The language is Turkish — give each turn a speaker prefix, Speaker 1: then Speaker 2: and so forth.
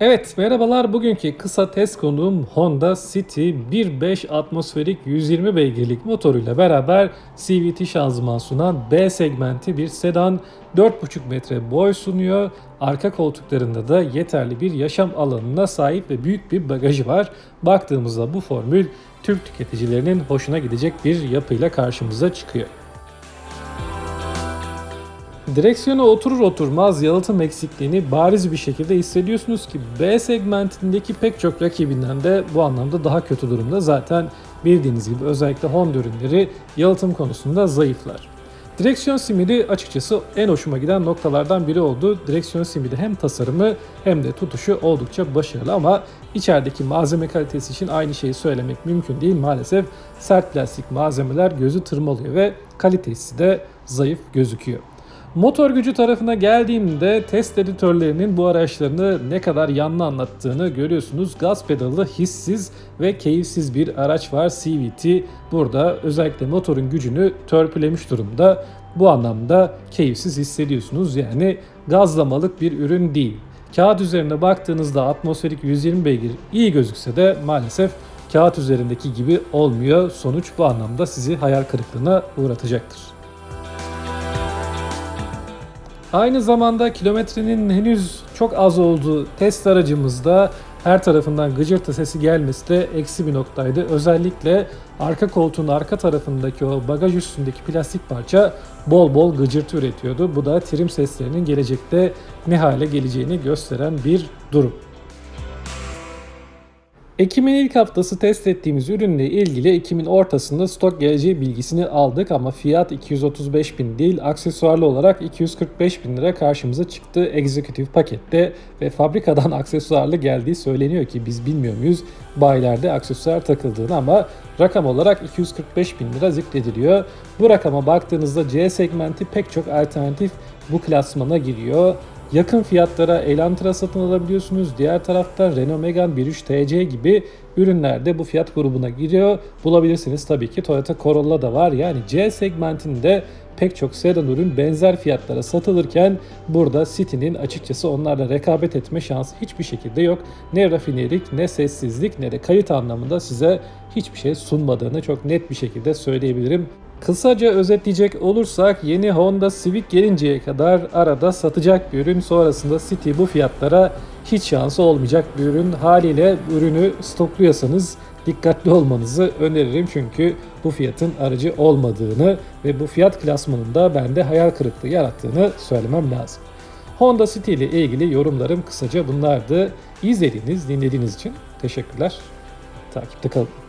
Speaker 1: Evet merhabalar bugünkü kısa test konuğum Honda City 1.5 atmosferik 120 beygirlik motoruyla beraber CVT şanzıman sunan B segmenti bir sedan 4.5 metre boy sunuyor. Arka koltuklarında da yeterli bir yaşam alanına sahip ve büyük bir bagajı var. Baktığımızda bu formül Türk tüketicilerinin hoşuna gidecek bir yapıyla karşımıza çıkıyor. Direksiyona oturur oturmaz yalıtım eksikliğini bariz bir şekilde hissediyorsunuz ki B segmentindeki pek çok rakibinden de bu anlamda daha kötü durumda. Zaten bildiğiniz gibi özellikle Honda ürünleri yalıtım konusunda zayıflar. Direksiyon simidi açıkçası en hoşuma giden noktalardan biri oldu. Direksiyon simidi hem tasarımı hem de tutuşu oldukça başarılı ama içerideki malzeme kalitesi için aynı şeyi söylemek mümkün değil. Maalesef sert plastik malzemeler gözü tırmalıyor ve kalitesi de zayıf gözüküyor. Motor gücü tarafına geldiğimde test editörlerinin bu araçlarını ne kadar yanlı anlattığını görüyorsunuz. Gaz pedalı hissiz ve keyifsiz bir araç var CVT. Burada özellikle motorun gücünü törpülemiş durumda. Bu anlamda keyifsiz hissediyorsunuz. Yani gazlamalık bir ürün değil. Kağıt üzerine baktığınızda atmosferik 120 beygir iyi gözükse de maalesef kağıt üzerindeki gibi olmuyor. Sonuç bu anlamda sizi hayal kırıklığına uğratacaktır. Aynı zamanda kilometrenin henüz çok az olduğu test aracımızda her tarafından gıcırtı sesi gelmesi de eksi bir noktaydı. Özellikle arka koltuğun arka tarafındaki o bagaj üstündeki plastik parça bol bol gıcırtı üretiyordu. Bu da trim seslerinin gelecekte ne hale geleceğini gösteren bir durum. Ekim'in ilk haftası test ettiğimiz ürünle ilgili Ekim'in ortasında stok geleceği bilgisini aldık ama fiyat 235 bin değil aksesuarlı olarak 245 bin lira karşımıza çıktı executive pakette ve fabrikadan aksesuarlı geldiği söyleniyor ki biz bilmiyor muyuz bayilerde aksesuar takıldığını ama rakam olarak 245 bin lira zikrediliyor. Bu rakama baktığınızda C segmenti pek çok alternatif bu klasmana giriyor. Yakın fiyatlara Elantra satın alabiliyorsunuz. Diğer tarafta Renault Megane 1.3 TC gibi ürünler de bu fiyat grubuna giriyor. Bulabilirsiniz tabii ki Toyota Corolla da var. Yani C segmentinde pek çok sedan ürün benzer fiyatlara satılırken burada City'nin açıkçası onlarla rekabet etme şansı hiçbir şekilde yok. Ne rafinerik ne sessizlik ne de kayıt anlamında size hiçbir şey sunmadığını çok net bir şekilde söyleyebilirim. Kısaca özetleyecek olursak yeni Honda Civic gelinceye kadar arada satacak bir ürün sonrasında City bu fiyatlara hiç şansı olmayacak bir ürün. Haliyle ürünü stokluyorsanız dikkatli olmanızı öneririm çünkü bu fiyatın aracı olmadığını ve bu fiyat klasmanında bende hayal kırıklığı yarattığını söylemem lazım. Honda City ile ilgili yorumlarım kısaca bunlardı. İzlediğiniz, dinlediğiniz için teşekkürler. Takipte kalın.